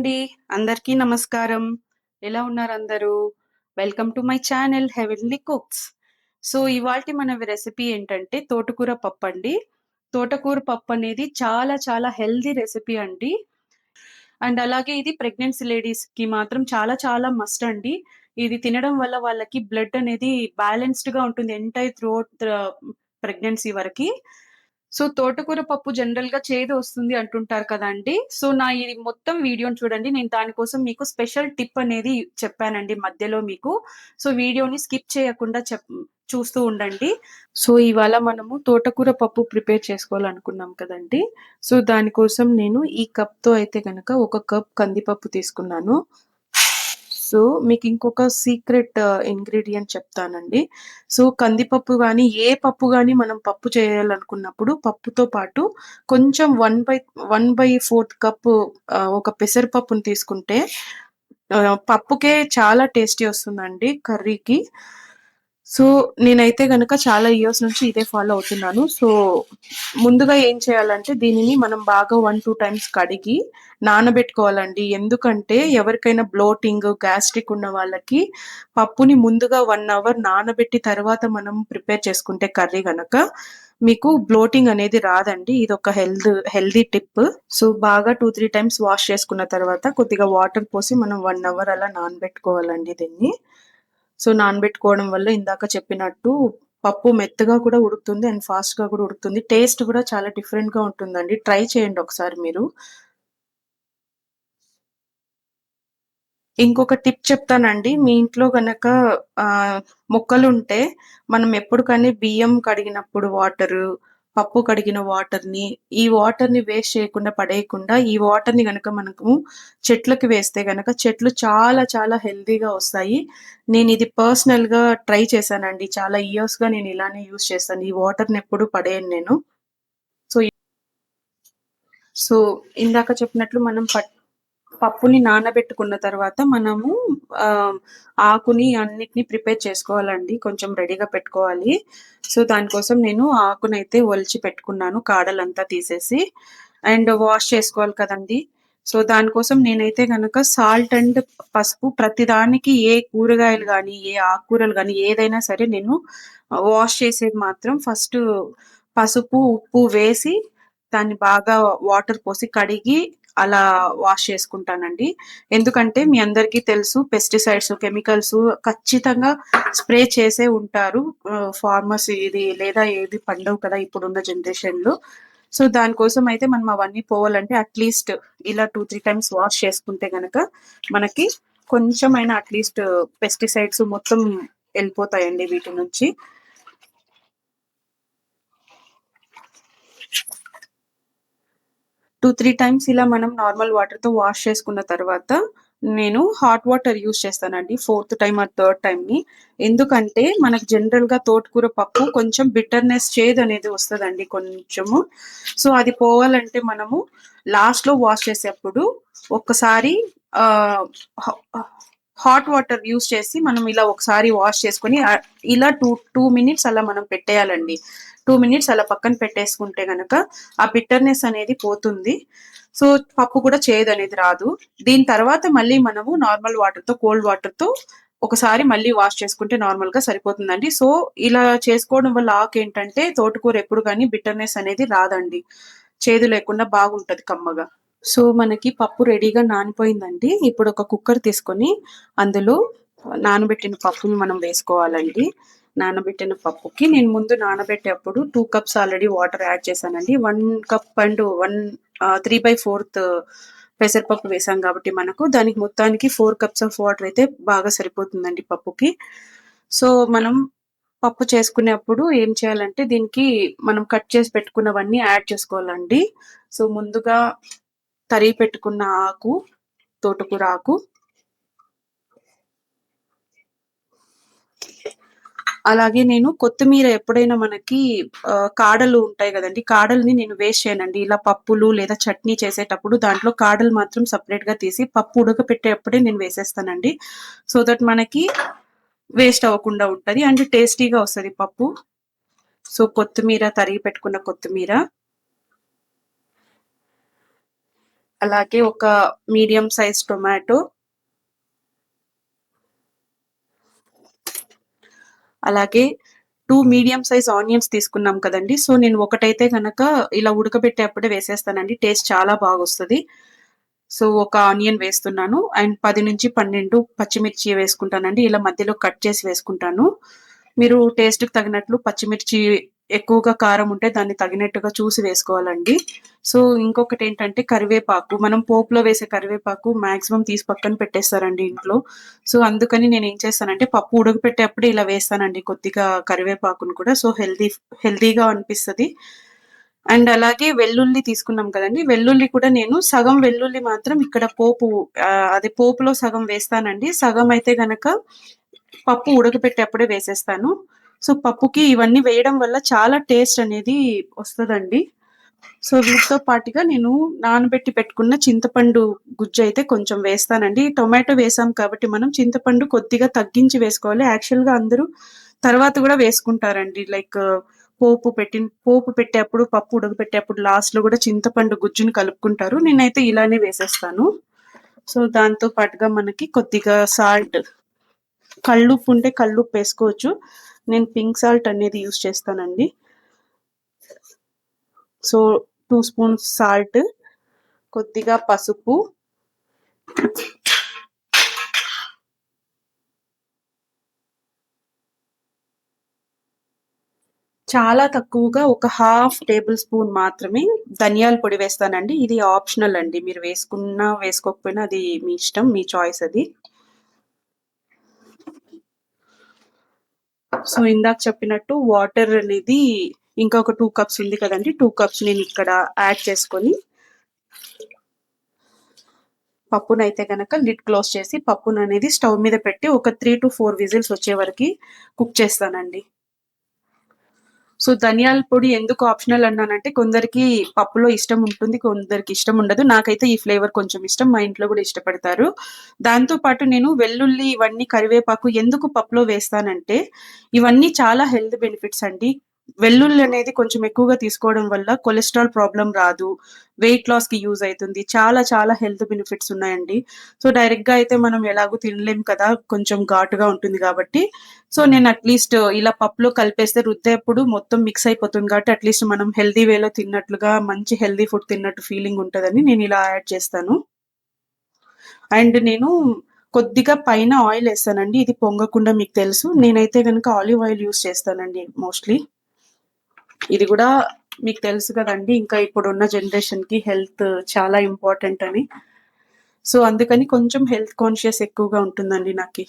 అండి. అందరికీ నమస్కారం. ఎలా ఉన్నారు అందరూ? Welcome to my channel heavenly cooks. So ఇవాళ మన రెసిపీ ఏంటంటే తోటకూర పప్పు అండి తోటకూర పప్పు అనేది చాలా చాలా హెల్దీ రెసిపీ అండి. అండ్ అలాగే ఇది ప్రెగ్నెన్సీ లేడీస్కి మాత్రం చాలా చాలా మస్ట్ అండి. ఇది తినడం వల్ల వాళ్ళకి బ్లడ్ అనేది బ్యాలెన్స్డ్గా ఉంటుంది ఎంటైర్ త్రూ ప్రెగ్నెన్సీ వరకు. సో తోటకూర పప్పు జనరల్గా చేదు వస్తుంది అంటుంటారు కదండి సో నా ఇది మొత్తం వీడియోని చూడండి. నేను దానికోసం మీకు స్పెషల్ టిప్ అనేది చెప్పానండి మధ్యలో మీకు. సో వీడియోని స్కిప్ చేయకుండా చెప్ చూస్తూ ఉండండి. సో ఇవాళ మనము తోటకూర పప్పు ప్రిపేర్ చేసుకోవాలనుకున్నాం కదండి సో దానికోసం నేను ఈ కప్తో అయితే కనుక ఒక కప్ కందిపప్పు తీసుకున్నాను. సో మీకు ఇంకొక సీక్రెట్ ఇంగ్రీడియంట్ uh, చెప్తానండి. సో కందిపప్పు కానీ ఏ పప్పు కానీ మనం పప్పు చేయాలనుకున్నప్పుడు పప్పుతో పాటు కొంచెం one by one by fourth cup ఒక పెసరపప్పుని తీసుకుంటే uh, పప్పుకే చాలా టేస్టీ వస్తుందండి కర్రీకి. సో నేనైతే గనక చాలా ఇయర్స్ నుంచి ఇదే ఫాలో అవుతున్నాను. సో ముందుగా ఏం చేయాలంటే దీనిని మనం బాగా వన్ టూ టైమ్స్ కడిగి నానబెట్టుకోవాలండి. ఎందుకంటే ఎవరికైనా బ్లోటింగ్ గ్యాస్ట్రిక్ ఉన్న వాళ్ళకి పప్పుని ముందుగా వన్ అవర్ నానబెట్టి తర్వాత మనం ప్రిపేర్ చేసుకుంటే కర్రీ గనక మీకు బ్లోటింగ్ అనేది రాదండి. ఇది ఒక హెల్త్ హెల్దీ టిప్ సో బాగా టూ త్రీ టైమ్స్ వాష్ చేసుకున్న తర్వాత కొద్దిగా వాటర్ పోసి మనం వన్ అవర్ అలా నానబెట్టుకోవాలండి దీన్ని. సో నానబెట్టుకోవడం వల్ల ఇందాక చెప్పినట్టు పప్పు మెత్తగా కూడా ఉడుకుతుంది అండ్ ఫాస్ట్గా కూడా ఉడుకుతుంది. టేస్ట్ కూడా చాలా డిఫరెంట్గా ఉంటుందండి. ట్రై చేయండి ఒకసారి మీరు. ఇంకొక టిప్ చెప్తానండి. మీ ఇంట్లో కనుక మొక్కలు ఉంటే మనం ఎప్పుడు కానీ బియ్యం కడిగినప్పుడు వాటరు పప్పు కడిగిన వాటర్ని ఈ వాటర్ని వేస్ట్ చేయకుండా పడేయకుండా ఈ వాటర్ని గనక మనకు చెట్లకి వేస్తే కనుక చెట్లు చాలా చాలా హెల్దీగా వస్తాయి. నేను ఇది పర్సనల్గా ట్రై చేశానండి. చాలా ఇయర్స్గా నేను ఇలానే యూస్ చేస్తాను. ఈ వాటర్ని ఎప్పుడు పడేయను నేను. సో సో ఇందాక చెప్పినట్లు మనం పట్ పప్పుని నానబెట్టుకున్న తర్వాత మనము ఆకుని అన్నిటిని ప్రిపేర్ చేసుకోవాలండి. కొంచెం రెడీగా పెట్టుకోవాలి. సో దానికోసం నేను ఆకునైతే ఒలిచి పెట్టుకున్నాను కాడలంతా తీసేసి. అండ్ వాష్ చేసుకోవాలి కదండి. సో దానికోసం నేనైతే కనుక సాల్ట్ అండ్ పసుపు ప్రతిదానికి ఏ కూరగాయలు కానీ ఏ ఆకుకూరలు కానీ ఏదైనా సరే నేను వాష్ చేసేది మాత్రం ఫస్ట్ పసుపు ఉప్పు వేసి దాన్ని బాగా వాటర్ పోసి కడిగి అలా వాష్ చేసుకుంటానండి. ఎందుకంటే మీ అందరికీ తెలుసు పెస్టిసైడ్స్ కెమికల్స్ ఖచ్చితంగా స్ప్రే చేసే ఉంటారు. ఫార్మర్స్ ఇది లేదా ఏది పండవు కదా ఇప్పుడున్న జనరేషన్లో. సో దానికోసం అయితే మనం అవన్నీ పోవాలంటే అట్లీస్ట్ ఇలా టూ త్రీ టైమ్స్ వాష్ చేసుకుంటే గనక మనకి కొంచెమైనా అట్లీస్ట్ పెస్టిసైడ్స్ మొత్తం వెళ్ళిపోతాయండి వీటి నుంచి. టూ త్రీ టైమ్స్ ఇలా మనం నార్మల్ వాటర్తో వాష్ చేసుకున్న తర్వాత నేను హాట్ వాటర్ యూస్ చేస్తానండి ఫోర్త్ టైం ఆ థర్డ్ టైం ని ఎందుకంటే మనకు జనరల్గా తోటకూర పప్పు కొంచెం బిటర్నెస్ చేదు అనేది వస్తుందండి కొంచెము. సో అది పోవాలంటే మనము లాస్ట్లో వాష్ చేసేప్పుడు ఒక్కసారి ఆ హాట్ వాటర్ యూస్ చేసి మనం ఇలా ఒకసారి వాష్ చేసుకొని ఇలా టూ టూ మినిట్స్ అలా మనం పెట్టేయాలండి. టూ మినిట్స్ అలా పక్కన పెట్టేసుకుంటే గనక ఆ బిట్టర్నెస్ అనేది పోతుంది. సో పప్పు కూడా చేదు అనేది రాదు. దీని తర్వాత మళ్ళీ మనము నార్మల్ వాటర్తో కోల్డ్ వాటర్తో ఒకసారి మళ్ళీ వాష్ చేసుకుంటే నార్మల్గా సరిపోతుందండి. సో ఇలా చేసుకోవడం వల్ల ఆకు ఏంటంటే తోటకూర ఎప్పుడు కానీ బిట్టర్నెస్ అనేది రాదండి. చేదు లేకుండా బాగుంటది కమ్మగా. సో మనకి పప్పు రెడీగా నానిపోయిందండి. ఇప్పుడు ఒక కుక్కర్ తీసుకొని అందులో నానబెట్టిన పప్పుని మనం వేసుకోవాలండి. నానబెట్టిన పప్పుకి నేను ముందు నానబెట్టేటప్పుడు two cups already water add చేశానండి. One cup and one three by fourth పెసరపప్పు వేసాం కాబట్టి మనకు. దానికి మొత్తానికి ఫోర్ కప్స్ ఆఫ్ వాటర్ అయితే బాగా సరిపోతుందండి పప్పుకి. సో మనం పప్పు చేసుకునేప్పుడు ఏం చేయాలంటే దీనికి మనం కట్ చేసి పెట్టుకున్నవన్నీ యాడ్ చేసుకోవాలండి. సో ముందుగా తరిగి పెట్టుకున్న ఆకు తోటకూర ఆకు అలాగే నేను కొత్తిమీర ఎప్పుడైనా మనకి కాడలు ఉంటాయి కదండి కాడల్ని నేను వేస్ట్ చేయనండి. ఇలా పప్పులు లేదా చట్నీ చేసేటప్పుడు దాంట్లో కాడలు మాత్రం సపరేట్గా తీసి పప్పు ఉడకపెట్టేటప్పుడే నేను వేసేస్తానండి. సో దట్ మనకి వేస్ట్ అవ్వకుండా ఉంటుంది అండ్ టేస్టీగా వస్తుంది పప్పు. సో కొత్తిమీర తరిగి పెట్టుకున్న కొత్తిమీర. అలాగే ఒక మీడియం సైజ్ టొమాటో. అలాగే టూ మీడియం సైజ్ ఆనియన్స్ తీసుకున్నాం కదండి. సో నేను ఒకటైతే కనుక ఇలా ఉడకబెట్టేప్పుడే వేసేస్తానండి. టేస్ట్ చాలా బాగా వస్తుంది సో ఒక ఆనియన్ వేస్తున్నాను. అండ్ పది నుంచి పన్నెండు పచ్చిమిర్చి వేసుకుంటానండి. ఇలా మధ్యలో కట్ చేసి వేసుకుంటాను. మీరు టేస్ట్కి తగినట్లు పచ్చిమిర్చి ఎక్కువగా కారం ఉంటే దాన్ని తగినట్టుగా చూసి వేసుకోవాలండి. సో ఇంకొకటి ఏంటంటే కరివేపాకు. మనం పోపులో వేసే కరివేపాకు మాక్సిమం తీసి పక్కన పెట్టేస్తారండి ఇంట్లో. సో అందుకని నేను ఏం చేస్తానంటే పప్పు ఉడకపెట్టేటప్పుడు ఇలా వేస్తానండి కొద్దిగా కరివేపాకును కూడా. సో హెల్దీ హెల్దీగా అనిపిస్తుంది. అండ్ అలాగే వెల్లుల్లి తీసుకున్నాం కదండి. వెల్లుల్లి కూడా నేను సగం వెల్లుల్లి మాత్రం ఇక్కడ పోపు అదే పోపులో సగం వేస్తానండి. సగం అయితే గనక పప్పు ఉడకపెట్టేటప్పుడే వేసేస్తాను. సో పప్పుకి ఇవన్నీ వేయడం వల్ల చాలా టేస్ట్ అనేది వస్తుందండి. సో వీటితో పాటుగా నేను నానబెట్టి పెట్టుకున్న చింతపండు గుజ్జు అయితే కొంచెం వేస్తానండి. టొమాటో వేసాం కాబట్టి మనం చింతపండు కొద్దిగా తగ్గించి వేసుకోవాలి. యాక్చువల్గా అందరూ తర్వాత కూడా వేసుకుంటారండి. లైక్ పోపు పెట్టిన పోపు పెట్టేప్పుడు పప్పు ఉడకపెట్టేప్పుడు లాస్ట్లో కూడా చింతపండు గుజ్జుని కలుపుకుంటారు. నేనైతే ఇలానే వేసేస్తాను. సో దాంతో పాటుగా మనకి కొద్దిగా సాల్ట్ కళ్ళుప్పు ఉంటే కళ్ళుప్పు వేసుకోవచ్చు. నేను పింక్ సాల్ట్ అనేది యూస్ చేస్తానండి. సో టూ స్పూన్స్ సాల్ట్ కొద్దిగా పసుపు. చాలా తక్కువగా ఒక హాఫ్ టేబుల్ స్పూన్ మాత్రమే ధనియాల పొడి వేస్తానండి. ఇది ఆప్షనల్ అండి. మీరు వేసుకున్నా వేసుకోకపోయినా అది మీ ఇష్టం మీ చాయిస్ అది. సో ఇందాక చెప్పినట్టు వాటర్ అనేది ఇంకొక టూ కప్స్ ఉంది కదండి. టూ కప్స్ నేను ఇక్కడ యాడ్ చేసుకొని పప్పునైతే కనుక లిడ్ క్లోజ్ చేసి పప్పును అనేది స్టవ్ మీద పెట్టి ఒక త్రీ టు ఫోర్ విజిల్స్ వచ్చే వరకు కుక్ చేస్తానండి. సో ధనియాల పొడి ఎందుకు ఆప్షనల్ అన్నానంటే కొందరికి పప్పులో ఇష్టం ఉంటుంది కొందరికి ఇష్టం ఉండదు. నాకైతే ఈ ఫ్లేవర్ కొంచెం ఇష్టం మా ఇంట్లో కూడా ఇష్టపడతారు. దాంతో పాటు నేను వెల్లుల్లి ఇవన్నీ కరివేపాకు ఎందుకు పప్పులో వేస్తానంటే ఇవన్నీ చాలా హెల్త్ బెనిఫిట్స్ అండి. వెల్లుల్లి అనేది కొంచెం ఎక్కువగా తీసుకోవడం వల్ల కొలెస్ట్రాల్ ప్రాబ్లం రాదు వెయిట్ లాస్కి యూజ్ అవుతుంది చాలా చాలా హెల్త్ బెనిఫిట్స్ ఉన్నాయండి. సో డైరెక్ట్గా అయితే మనం ఎలాగో తినలేం కదా కొంచెం ఘాటుగా ఉంటుంది కాబట్టి. సో నేను అట్లీస్ట్ ఇలా పప్పులో కలిపేస్తే రుద్దేప్పుడు మొత్తం మిక్స్ అయిపోతుంది కాబట్టి అట్లీస్ట్ మనం హెల్దీ వేలో తిన్నట్లుగా మంచి హెల్దీ ఫుడ్ తిన్నట్టు ఫీలింగ్ ఉంటుందని నేను ఇలా యాడ్ చేస్తాను. అండ్ నేను కొద్దిగా పైన ఆయిల్ వేస్తానండి ఇది పొంగకుండా మీకు తెలుసు. నేనైతే కనుక ఆలివ్ ఆయిల్ యూస్ చేస్తానండి మోస్ట్లీ ఇది కూడా మీకు తెలుసు కదండి ఇంకా ఇప్పుడున్న జనరేషన్కి హెల్త్ చాలా ఇంపార్టెంట్ అని. సో అందుకని కొంచెం హెల్త్ కాన్షియస్ ఎక్కువగా ఉంటుందండి నాకు.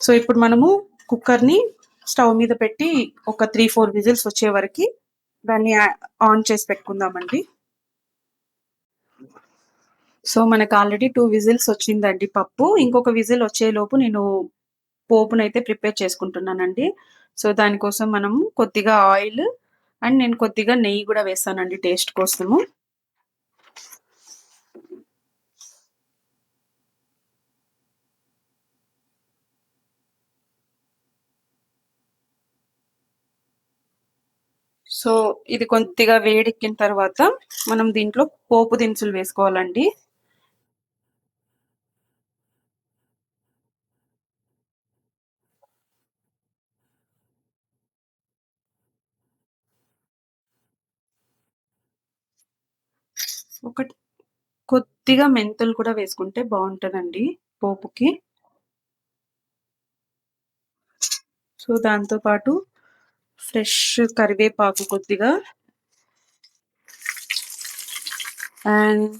సో ఇప్పుడు మనము కుక్కర్ని స్టవ్ మీద పెట్టి ఒక త్రీ ఫోర్ విజిల్స్ వచ్చే వరకు దాన్ని ఆన్ చేసి పెట్టుకుందామండి. సో మనకు ఆల్రెడీ టూ విజిల్స్ వచ్చిందండి పప్పు. ఇంకొక విజిల్ వచ్చేలోపు నేను పోపునైతే ప్రిపేర్ చేసుకుంటున్నానండి. సో దానికోసం మనము కొద్దిగా ఆయిల్ అండ్ నేను కొద్దిగా నెయ్యి కూడా వేస్తానండి టేస్ట్ కోసము. సో ఇది కొద్దిగా వేడెక్కిన తర్వాత మనం దీంట్లో పోపు దినుసులు వేసుకోవాలండి. కొద్దిగా మెంతులు కూడా వేసుకుంటే బాగుంటుందండి పోపుకి. సో దాంతోపాటు ఫ్రెష్ కరివేపాకు కొద్దిగా. అండ్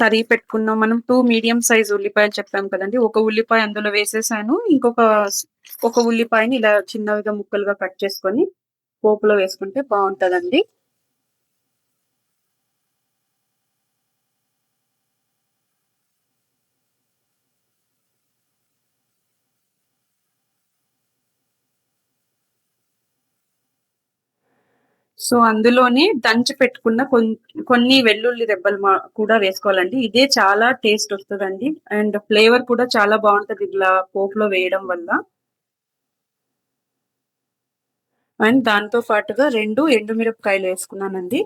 తరిగి పెట్టుకున్నాం. మనం టూ మీడియం సైజ్ ఉల్లిపాయలు చెప్పాం కదండి. ఒక ఉల్లిపాయ అందులో వేసేసాను. ఇంకొక ఒక ఉల్లిపాయని ఇలా చిన్నవిగా ముక్కలుగా కట్ చేసుకొని పోపులో వేసుకుంటే బాగుంటుందండి. సో అందులోనే దంచి పెట్టుకున్న కొన్ని వెల్లుల్లి రెబ్బలు కూడా వేసుకోవాలండి. ఇదే చాలా టేస్ట్ వస్తుందండి. అండ్ ఫ్లేవర్ కూడా చాలా బాగుంటుంది ఇట్లా పోపులో వేయడం వల్ల. అండ్ దాంతో పాటుగా రెండు ఎండుమిరపకాయలు వేసుకున్నానండి.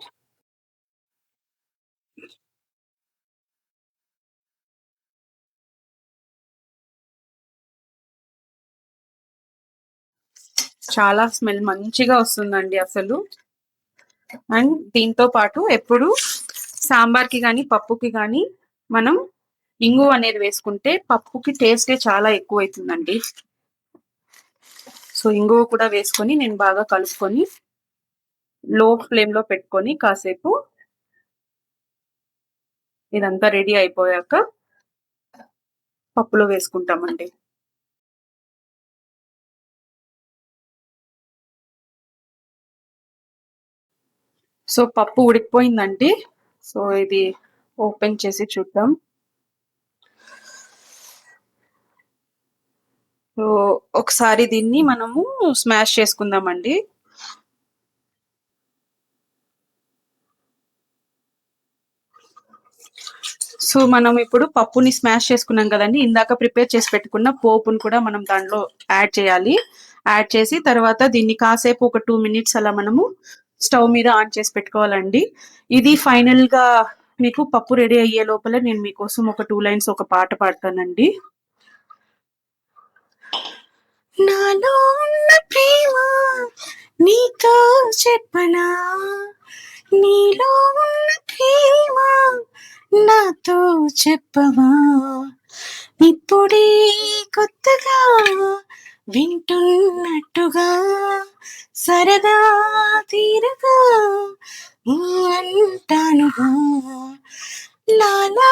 చాలా స్మెల్ మంచిగా వస్తుందండి అసలు. అండ్ దీంతో పాటు ఎప్పుడు సాంబార్కి కానీ పప్పుకి కానీ మనం ఇంగు అనేది వేసుకుంటే పప్పుకి టేస్టే చాలా ఎక్కువ అవుతుందండి సో ఇంగువ కూడా వేసుకొని నేను బాగా కలుపుకొని లో ఫ్లేమ్లో పెట్టుకొని కాసేపు ఇదంతా రెడీ అయిపోయాక పప్పులో వేసుకుంటామండి. సో పప్పు ఉడికిపోయిందండి. సో ఇది ఓపెన్ చేసి చూద్దాం. సో ఒకసారి దీన్ని మనము స్మాష్ చేసుకుందామండి. సో మనం ఇప్పుడు పప్పుని స్మాష్ చేసుకున్నాం కదండి. ఇందాక ప్రిపేర్ చేసి పెట్టుకున్న పోపును కూడా మనం దాంట్లో యాడ్ చేయాలి. యాడ్ చేసి తర్వాత దీన్ని కాసేపు ఒక టూ మినిట్స్ అలా మనము స్టవ్ మీద ఆన్ చేసి పెట్టుకోవాలండి. ఇది ఫైనల్గా మీకు పప్పు రెడీ అయ్యే లోపల నేను మీకోసం ఒక టూ లైన్స్ ఒక పాట పాడతానండి. నాలో ఉన్న ప్రేమ నీతో చెప్పనా? నీలో ఉన్న ప్రేమ నాతో చెప్పవా? ఇప్పుడే కొత్తగా వింటున్నట్టుగా సరదా తీరగా అంటాను లాలా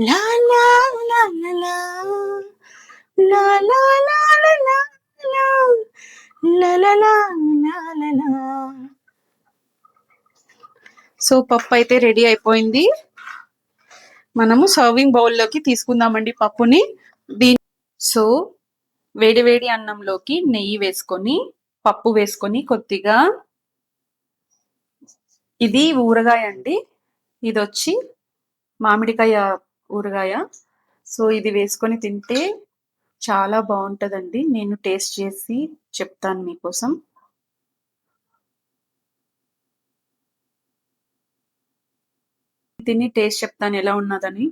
లాలా లాలా సో పప్పు అయితే రెడీ అయిపోయింది మనము సర్వింగ్ బౌల్లోకి తీసుకుందామండి పప్పుని దీని సో వేడి వేడి అన్నంలోకి నెయ్యి వేసుకొని పప్పు వేసుకొని కొద్దిగా ఇది ఊరగాయ అండి. ఇది వచ్చి మామిడికాయ ఊరగాయ. సో ఇది వేసుకొని తింటే చాలా బాగుంటుందండి. నేను టేస్ట్ చేసి చెప్తాను మీకోసం. తిని టేస్ట్ చెప్తాను ఎలా ఉన్నదని.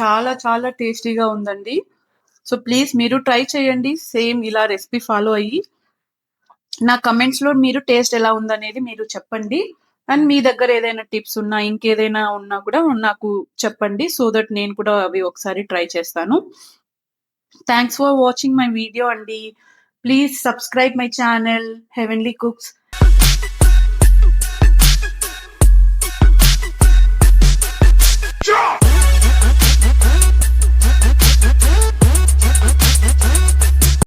చాలా చాలా టేస్టీగా ఉందండి. సో ప్లీజ్ మీరు ట్రై చేయండి. సేమ్ ఇలా రెసిపీ ఫాలో అయ్యి. నా కమెంట్స్లో మీరు టేస్ట్ ఎలా ఉందనేది మీరు చెప్పండి. అండ్ మీ దగ్గర ఏదైనా టిప్స్ ఉన్నా ఇంకేదైనా ఉన్నా కూడా నాకు చెప్పండి. సో దట్ నేను కూడా అవి ఒకసారి ట్రై చేస్తాను. Thanks for watching my video అండి. Please subscribe my channel heavenly cooks